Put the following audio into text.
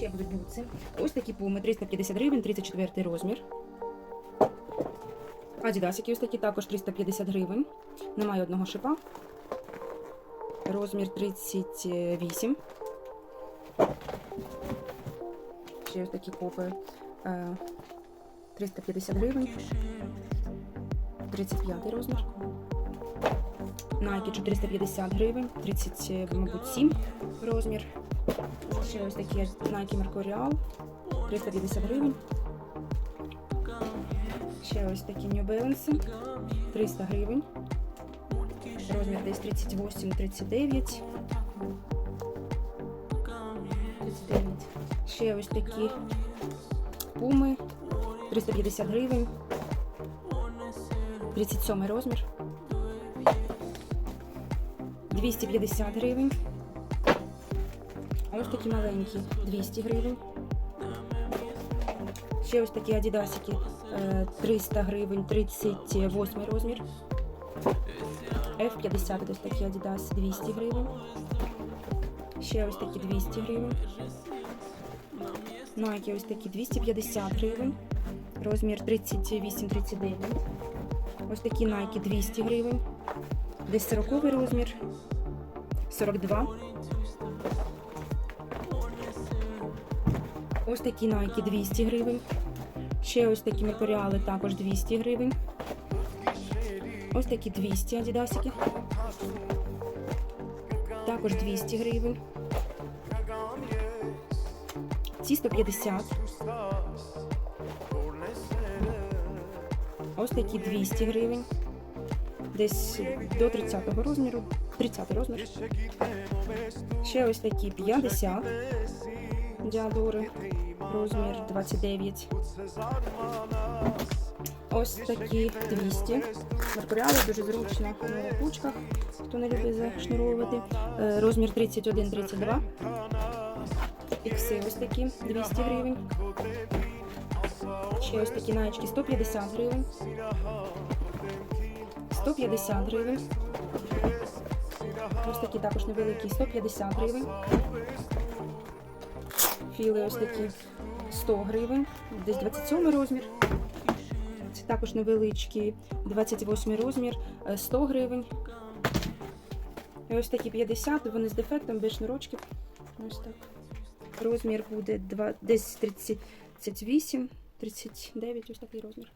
Ще будуть бутси. Ось такі пуми 350 гривень, 34 розмір. Адідасики ось такі також 350 гривень. Немає одного шипа. Розмір 38. Ще ось такі копи. е, 350 гривень. 35 розмір. Nike 450 гривень, 30, е, мабуть, 7 розмір. Ще ось такі Nike Mercurial 350 гривень. Ще ось такі New Balance 300 гривень. Розмір десь 38, 39. 39. Ще ось такі пуми 350 гривень. 37 розмір. 250 гривень. Ось такі маленькі 200 гривень. Ще ось такі адідасики е, 300 гривень, 38 розмір. F50 ось такі адідас 200 гривень. Ще ось такі 200 гривень. Nike ось такі 250 гривень. Розмір 38-39. Ось такі Nike 200 гривень. Десь 40 розмір. 42. Ось такі Nike 200 гривень. Ще ось такі матеріали також 200 гривень. Ось такі 200 адідасики. Також 200 гривень. Ці 150. Ось такі 200 гривень. Десь до 30-го розміру. 30 розмір. Ще ось такі 50 діадори. Розмір 29. Ось такі 200. Меркуріали дуже зручно на ручках, хто не любить зашнуровувати. Е, Розмір 31-32. Ікси ось такі 200 гривень. Ще ось такі наєчки 150 гривень. 150 гривень. Ось такі також невеликі 150 гривень. Філи ось такі 100 гривень, десь 27 розмір. Це також невеличкі 28 розмір, е, 100 гривень. І ось такі 50, вони з дефектом, без шнурочків. Ось так. Розмір буде два- десь 38, 39, ось такий розмір.